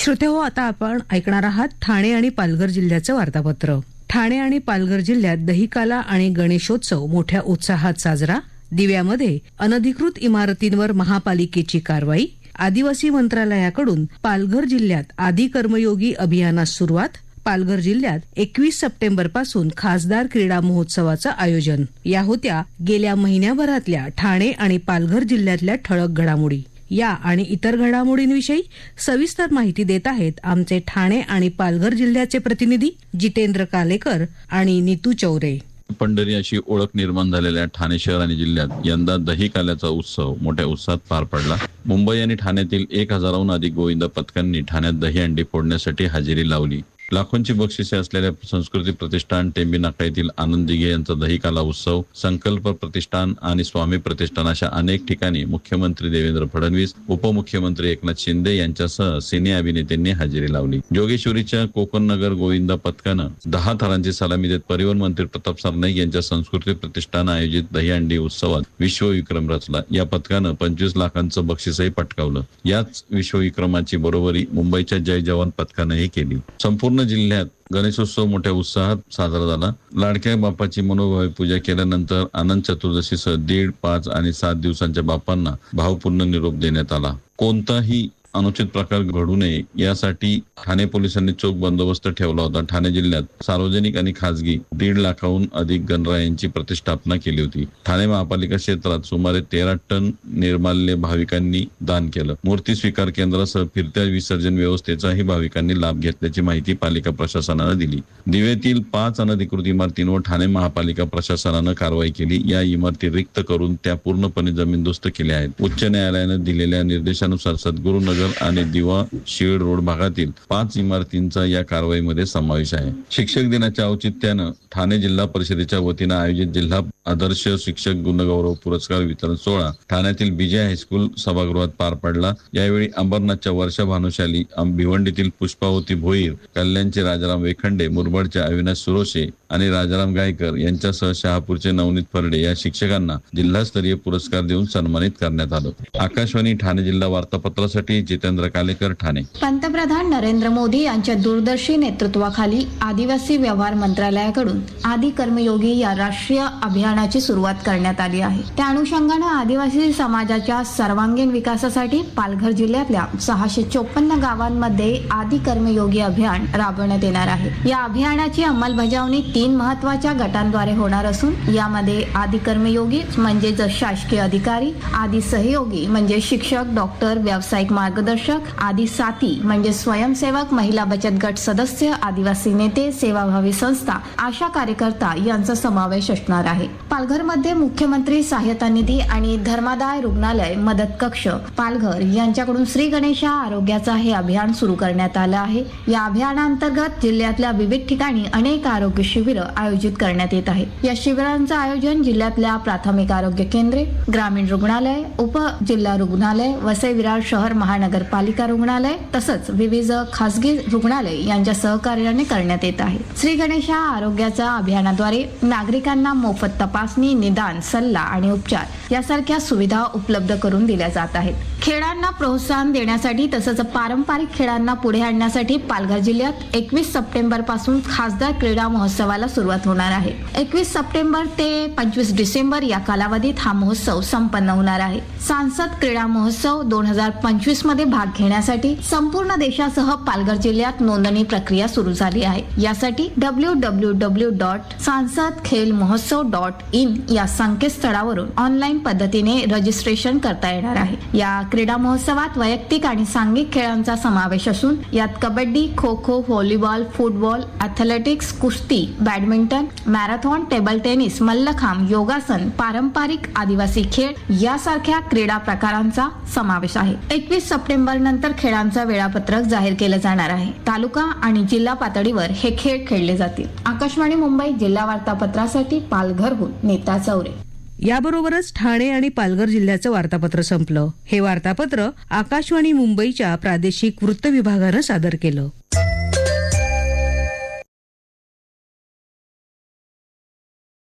श्रोते हो आता आपण ऐकणार आहात ठाणे आणि पालघर जिल्ह्याचं वार्तापत्र. ठाणे आणि पालघर जिल्ह्यात दहिकाला आणि गणेशोत्सव मोठ्या उत्साहात साजरा. दिव्यामध्ये अनधिकृत इमारतींवर महापालिकेची कारवाई. आदिवासी मंत्रालयाकडून पालघर जिल्ह्यात आदी कर्मयोगी अभियानास सुरुवात. पालघर जिल्ह्यात एकवीस सप्टेंबरपासून खासदार क्रीडा महोत्सवाचं आयोजन. या होत्या गेल्या महिन्याभरातल्या ठाणे आणि पालघर जिल्ह्यातल्या ठळक घडामोडी. या आणि इतर घडामोडींविषयी सविस्तर माहिती देत आहेत आमचे ठाणे आणि पालघर जिल्ह्याचे प्रतिनिधी जितेंद्र कालेकर आणि नीतू चौरे. पंढरी अशी ओळख निर्माण झालेल्या ठाणे शहर आणि जिल्ह्यात यंदा दही काल्याचा उत्सव मोठ्या उत्साहात पार पडला. मुंबई आणि ठाण्यातील एक हजाराहून अधिक गोविंद पथकांनी ठाण्यात दही अंडी फोडण्यासाठी हजेरी लावली. लाखोंची बक्षिसे असलेल्या संस्कृती प्रतिष्ठान टेंबी नाका येथील आनंद दिघे यांचा दहिकाला उत्सव संकल्प प्रतिष्ठान आणि स्वामी प्रतिष्ठान अशा अनेक ठिकाणी मुख्यमंत्री देवेंद्र फडणवीस उपमुख्यमंत्री एकनाथ शिंदे यांच्यासह सिने अभिनेत्यांनी हजेरी लावली. जोगेश्वरीच्या कोकण नगर गोविंदा पथकानं दहा थरांची सलामी देत परिवहन मंत्री प्रताप सरनाईक यांच्या संस्कृती प्रतिष्ठान आयोजित दहीहंडी उत्सवात विश्वविक्रम रचला. या पथकानं पंचवीस लाखांचं बक्षीसही पटकावलं. याच विश्वविक्रमाची बरोबरी मुंबईच्या जय जवान पथकानंही केली. संपूर्ण जिल्ह्यात गणेशोत्सव मोठ्या उत्साहात साजरा झाला. लाडक्या बाप्पाची मनोभावी पूजा केल्यानंतर आनंद चतुर्दशी सह दीड पाच आणि सात दिवसांच्या बाप्पांना भावपूर्ण निरोप देण्यात आला. कोणताही अनुचित प्रकार घडू नये यासाठी ठाणे पोलिसांनी चोख बंदोबस्त ठेवला होता. ठाणे जिल्ह्यात सार्वजनिक आणि खासगी दीड लाखाहून अधिक गणरायांची प्रतिष्ठापना केली होती. ठाणे महापालिका क्षेत्रात सुमारे तेरा टन निर्माल्य भाविकांनी दान केलं. मूर्ती स्वीकार केंद्रासह फिरत्या विसर्जन व्यवस्थेचाही भाविकांनी लाभ घेतल्याची माहिती पालिका प्रशासनानं दिली. दिवेतील पाच अनधिकृत इमारतींवर ठाणे महापालिका प्रशासनानं कारवाई केली. या इमारती रिक्त करून त्या पूर्णपणे जमीनदोस्त केल्या आहेत. उच्च न्यायालयानं दिलेल्या निर्देशानुसार सद्गुरुनगर आणि दिवा शिळ रोड भागातील पाच इमारतींचा या कारवाईमध्ये समावेश आहे. शिक्षक दिनाच्या औचित्यानं ठाणे जिल्हा परिषदेच्या वतीनं आयोजित जिल्हा आदर्श शिक्षक गुणगौरव पुरस्कार वितरण सोहळा ठाण्यातील विजय हायस्कूल सभागृहात पार पडला. यावेळी अंबरनाथच्या वर्षा भानुशाली भिवंडीतील पुष्पावती भोईर कल्याणचे राजाराम वेखंडे मुरबाडचे अविनाश सुरोशे आणि राजाराम गायकर यांच्यासह शहापूरचे नवनीत फरडे या शिक्षकांना जिल्हास्तरीय पुरस्कार देऊन सन्मानित करण्यात आलं. आकाशवाणी ठाणे जिल्हा वार्तापत्रासाठी जितेंद्र कालेकर ठाणे. पंतप्रधान नरेंद्र मोदी यांच्या दूरदर्शी नेतृत्वाखाली आदिवासी व्यवहार मंत्रालयाकडून आदि कर्मयोगी या राष्ट्रीय अभियानाची सुरुवात करण्यात आली आहे. त्या अनुषंगानं आदिवासी समाजाच्या सर्वांगीण विकासासाठी पालघर जिल्ह्यातल्या सहाशे चोपन्न गावांमध्ये आदि कर्मयोगी अभियान राबवण्यात येणार आहे. या अभियानाची अंमलबजावणी तीन महत्त्वाच्या गटांद्वारे होणार असून यामध्ये आदी कर्मयोगी म्हणजे शासकीय अधिकारी आदी सहयोगी म्हणजे शिक्षक डॉक्टर व्यावसायिक मार्गदर्शक आदी साथी म्हणजे स्वयंसेवक महिला बचत गट सदस्य आदिवासी नेते सेवाभावी संस्था आशा कार्यकर्ता यांचा समावेश असणार आहे. पालघरमध्ये मुख्यमंत्री सहायता निधी आणि धर्मादाय रुग्णालय मदत कक्ष पालघर यांच्याकडून श्री गणेशा आरोग्याचा हे अभियान सुरू करण्यात आलं आहे. या अभियानांतर्गत जिल्ह्यातल्या विविध ठिकाणी अनेक आरोग्य शिबिर आयोजित करण्यात येत आहेत. या शिबिरांचं आयोजन जिल्ह्यातल्या प्राथमिक आरोग्य केंद्रे ग्रामीण रुग्णालय उप जिल्हा रुग्णालय वसई विरार शहर महानगरपालिका रुग्णालय तसंच विविध खासगी रुग्णालय यांच्या सहकार्याने करण्यात येत आहे. श्री गणेशा आरोग्याच्या अभियानाद्वारे नागरिकांना मोफत तपासणी निदान सल्ला आणि उपचार यासारख्या सुविधा उपलब्ध करून दिल्या जात आहेत. खेळांना प्रोत्साहन देण्यासाठी तसंच पारंपरिक खेळांना पुढे आणण्यासाठी पालघर जिल्ह्यात एकवीस सप्टेंबरपासून खासदार क्रीडा महोत्सवाला सुरुवात होणार आहे. एकवीस सप्टेंबर ते पंचवीस डिसेंबर या कालावधीत हा महोत्सव संपन्न होणार आहे. सांसद क्रीडा महोत्सव दोन हजार पंचवीसमध्ये भाग घेण्यासाठी संपूर्ण देशासह पालघर जिल्ह्यात नोंदणी प्रक्रिया सुरू झाली आहे. यासाठी डब्ल्यू डब्ल्यू डब्ल्यू डॉट सांसद खेल महोत्सव डॉट इन या संकेतस्थळावरून ऑनलाईन पद्धतीने रजिस्ट्रेशन करता येणार आहे. या क्रीडा महोत्सवात वैयक्तिक आणि सांघिक खेळांचा समावेश असून यात kabaddi kho kho volleyball football athletics कुस्ती badminton marathon table tennis mallakhamb योगासन पारंपरिक आदिवासी खेळ यासारख्या क्रीडा प्रकारांचा समावेश आहे. एकवीस सप्टेंबर नंतर खेळांचा वेळापत्रक जाहीर केलं जाणार आहे. तालुका आणि जिल्हा पातळीवर हे खेळ खेळले जातील. आकाशवाणी मुंबई जिल्हा वार्तापत्रासाठी पालघरहून नेता चौरे. याबरोबरच ठाणे आणि पालघर जिल्ह्याचं वार्तापत्र संपलं. हे वार्तापत्र आकाशवाणी मुंबईच्या प्रादेशिक वृत्त विभागानं सादर केलं.